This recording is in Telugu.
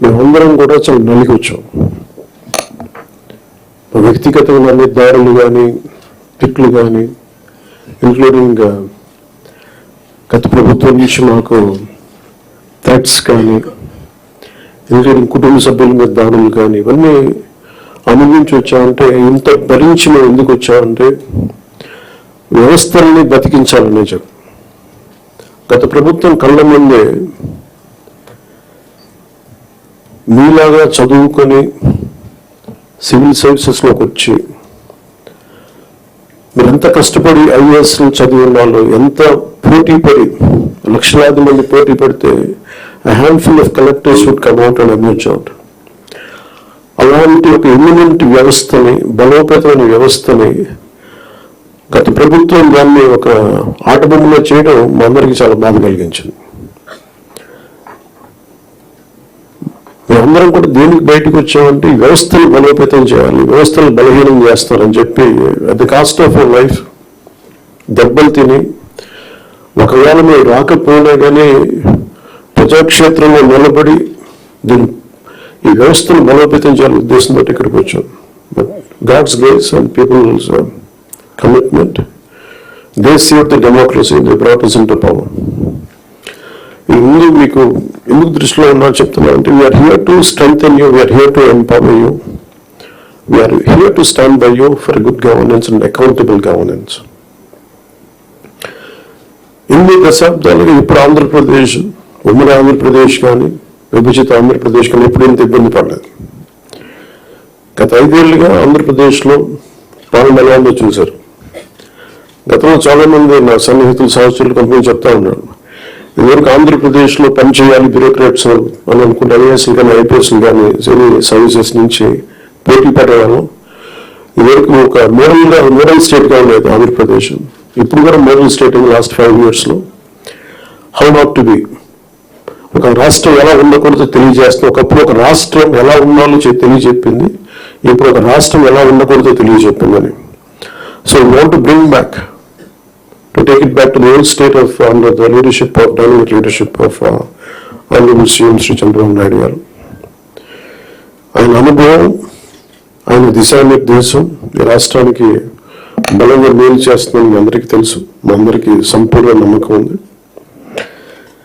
మేమందరం కూడా చాలా నలిగి వచ్చాం. వ్యక్తిగతంగా దారులు కానీ తిట్లు కానీ ఇంక్లూడింగ్ uh, గత ప్రభుత్వం నుంచి మాకు థ్రెట్స్ కానీ ఇంక్లూడింగ్ కుటుంబ సభ్యుల మీద దాడులు కానీ ఇవన్నీ అనుభవించి వచ్చామంటే ఇంత భరించి మేము ఎందుకు వచ్చామంటే వ్యవస్థల్ని బతికించాలనే చెప్పు. గత ప్రభుత్వం కళ్ళ ముందే మీలాగా చదువుకొని సివిల్ సర్వీసెస్లోకి వచ్చి మీరు ఎంత కష్టపడి ఐఏఎస్ చదివిన వాళ్ళు ఎంత పోటీ పడి లక్షలాది మంది పోటీ పడితే handful of collectors would come and amuse out అలాంటి ఒక ఎమినెంట్ వ్యవస్థని బలోపేతమైన వ్యవస్థని గత ప్రభుత్వం దాన్ని ఒక ఆటబొమ్మలో చేయడం మా అందరికీ చాలా బాధ కలిగించింది. మేమందరం కూడా దేనికి బయటకు వచ్చామంటే ఈ వ్యవస్థను బలోపేతం చేయాలి వ్యవస్థను బలహీనం చేస్తారని చెప్పి at the cost of life దెబ్బలు తిని ఒకవేళ మీరు రాకపోయినా కానీ ప్రజాక్షేత్రంలో నిలబడి దీన్ని ఈ వ్యవస్థను బలోపేతం చేయాలని ఉద్దేశంతో ఇక్కడికి వచ్చాం. But God's grace and people's commitment they save the democracy they brought into power ముందు మీకు ఎందుకు దృష్టిలో ఉన్నా చెప్తున్నా అంటే we are here to strength you we are here to empower you we are here to stand by you for good governance and accountable governance ఇన్ని దశాబ్దాలుగా ఇప్పుడు ఆంధ్రప్రదేశ్ ఉమ్మడి ఆంధ్రప్రదేశ్ కానీ విభజిత ఆంధ్రప్రదేశ్ కానీ ఎప్పుడు ఇంత ఇబ్బంది పడలేదు. గత ఐదేళ్ళుగా ఆంధ్రప్రదేశ్లో పాలన ఎలా ఉందో చూశారు. గతంలో చాలా మంది నా సన్నిహితులు సహచరులు కంపెనీ చెప్తా ఉన్నారు. ఇదివరకు ఆంధ్రప్రదేశ్లో పనిచేయాలి బ్యూరోక్రాట్స్ అని అనుకుంటే ఐఏఎస్ కానీ ఐపీఎస్ కానీ సివిల్ సర్వీసెస్ నుంచి పోటీ పడేవాళ్ళం. ఇవరకు ఒక మోడల్గా మోడల్ స్టేట్గా ఉండేది ఆంధ్రప్రదేశ్. ఇప్పుడు కూడా model state in last five ఇయర్స్లో. హౌ నాట్ టు బి ఒక రాష్ట్రం ఎలా ఉండకూడదో తెలియజేస్తుంది. ఒకప్పుడు ఒక రాష్ట్రం ఎలా ఉండాలో తెలియజెప్పింది. ఇప్పుడు ఒక రాష్ట్రం ఎలా ఉండకూడదో తెలియజెప్పిందని. So want to bring back take it back to the old state of under the leadership of dynamic leadership of uh, Honorable CM Sri Chandrababu Naidu గారు ఆయన అనుభవం ఆయన దిశానిర్దేశం ఈ రాష్ట్రానికి బలంగా మేలు చేస్తుందని మీ అందరికీ తెలుసు మా అందరికీ సంపూర్ణ నమ్మకం ఉంది